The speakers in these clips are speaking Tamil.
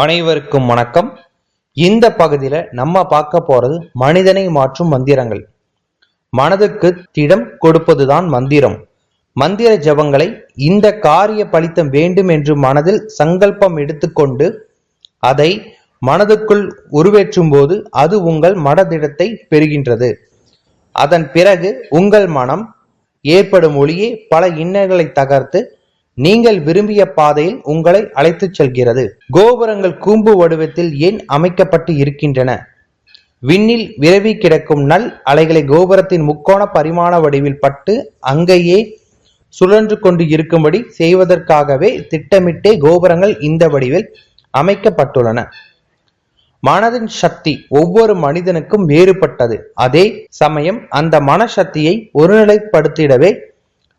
அனைவருக்கும் வணக்கம். இந்த பகுதியில நம்ம பார்க்க போறது மனிதனை மாற்றும் மந்திரங்கள். மனதுக்கு திடம் கொடுப்பதுதான் மந்திரம். மந்திர ஜபங்களை இந்த காரிய பலித்தம் வேண்டும் என்று மனதில் சங்கல்பம் எடுத்துக்கொண்டு அதை மனதுக்குள் உருவேற்றும் போது அது உங்கள் மனதிடத்தை பெறுகின்றது. அதன் பிறகு உங்கள் மனம் ஏற்படும் ஒளியே பல இன்னல்களை தகர்த்து நீங்கள் விரும்பிய பாதையில் உங்களை அழைத்துச் செல்கிறது. கோபுரங்கள் கூம்பு வடிவத்தில் ஏன் அமைக்கப்பட்டு இருக்கின்றன? விண்ணில் விரவி கிடக்கும் நல் அலைகளை கோபுரத்தின் முக்கோண பரிமாண வடிவில் பட்டு அங்கேயே சுழன்று கொண்டு இருக்கும்படி செய்வதற்காகவே திட்டமிட்டே கோபுரங்கள் இந்த வடிவில் அமைக்கப்பட்டுள்ளன. மனதின் சக்தி ஒவ்வொரு மனிதனுக்கும் வேறுபட்டது. அதே சமயம் அந்த மனசக்தியை ஒருநிலைப்படுத்திடவே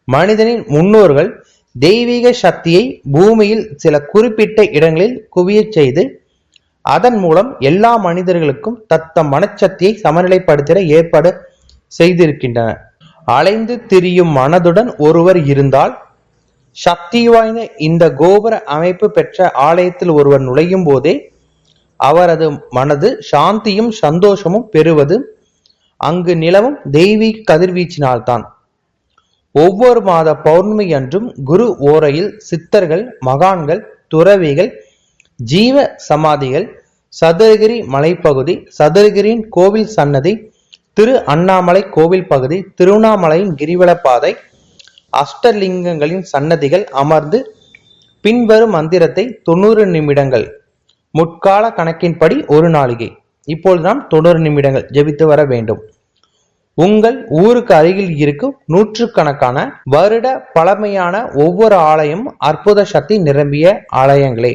மனிதனின் முன்னோர்கள் தெய்வீக சக்தியை பூமியில் சில குறிப்பிட்ட இடங்களில் குவியச் செய்து அதன் மூலம் எல்லா மனிதர்களுக்கும் தத்தம் மனச்சக்தியை சமநிலைப்படுத்திட ஏற்பாடு செய்திருக்கின்றன. அலைந்து திரியும் மனதுடன் ஒருவர் இருந்தால் சக்தி வாய்ந்த இந்த கோபுர அமைப்பு பெற்ற ஆலயத்தில் ஒருவர் நுழையும் போதே அவரது மனது சாந்தியும் சந்தோஷமும் பெறுவது அங்கு நிலவும் தெய்வீக கதிர்வீச்சினால்தான். ஒவ்வொரு மாத பௌர்ணமி அன்றும் குரு ஓரையில் சித்தர்கள் மகான்கள் துறவிகள் ஜீவ சமாதிகள் சதுரகிரி மலைப்பகுதி சதுரகிரியின் கோவில் சன்னதி திரு அண்ணாமலை கோவில் பகுதி திருவண்ணாமலையின் கிரிவலப்பாதை அஷ்டலிங்கங்களின் சன்னதிகள் அமர்ந்து பின்வரும் மந்திரத்தை தொண்ணூறு நிமிடங்கள் முற்கால கணக்கின்படி ஒரு நாளிகை. இப்போது நாம் தொண்ணூறு நிமிடங்கள் ஜெபித்து வர வேண்டும். உங்கள் ஊருக்கு அருகில் இருக்கும் நூற்றுக்கணக்கான வருட பழமையான ஒவ்வொரு ஆலயம் அற்புத சக்தி நிரம்பிய ஆலயங்களே.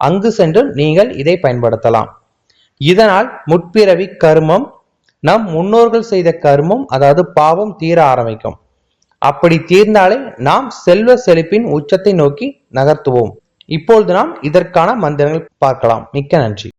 அங்கு சென்று நீங்கள் இதை பயன்படுத்தலாம். இதனால் முற்பிறவி கர்மம் நம் முன்னோர்கள் செய்த கர்மம் அதாவது பாவம் தீர ஆரம்பிக்கும். அப்படி தீர்ந்தாலே நாம் செல்வ செழிப்பின் உச்சத்தை நோக்கி நகர்த்துவோம். இப்பொழுது நாம் இதற்கான மந்திரங்கள் பார்க்கலாம். மிக்க நன்றி.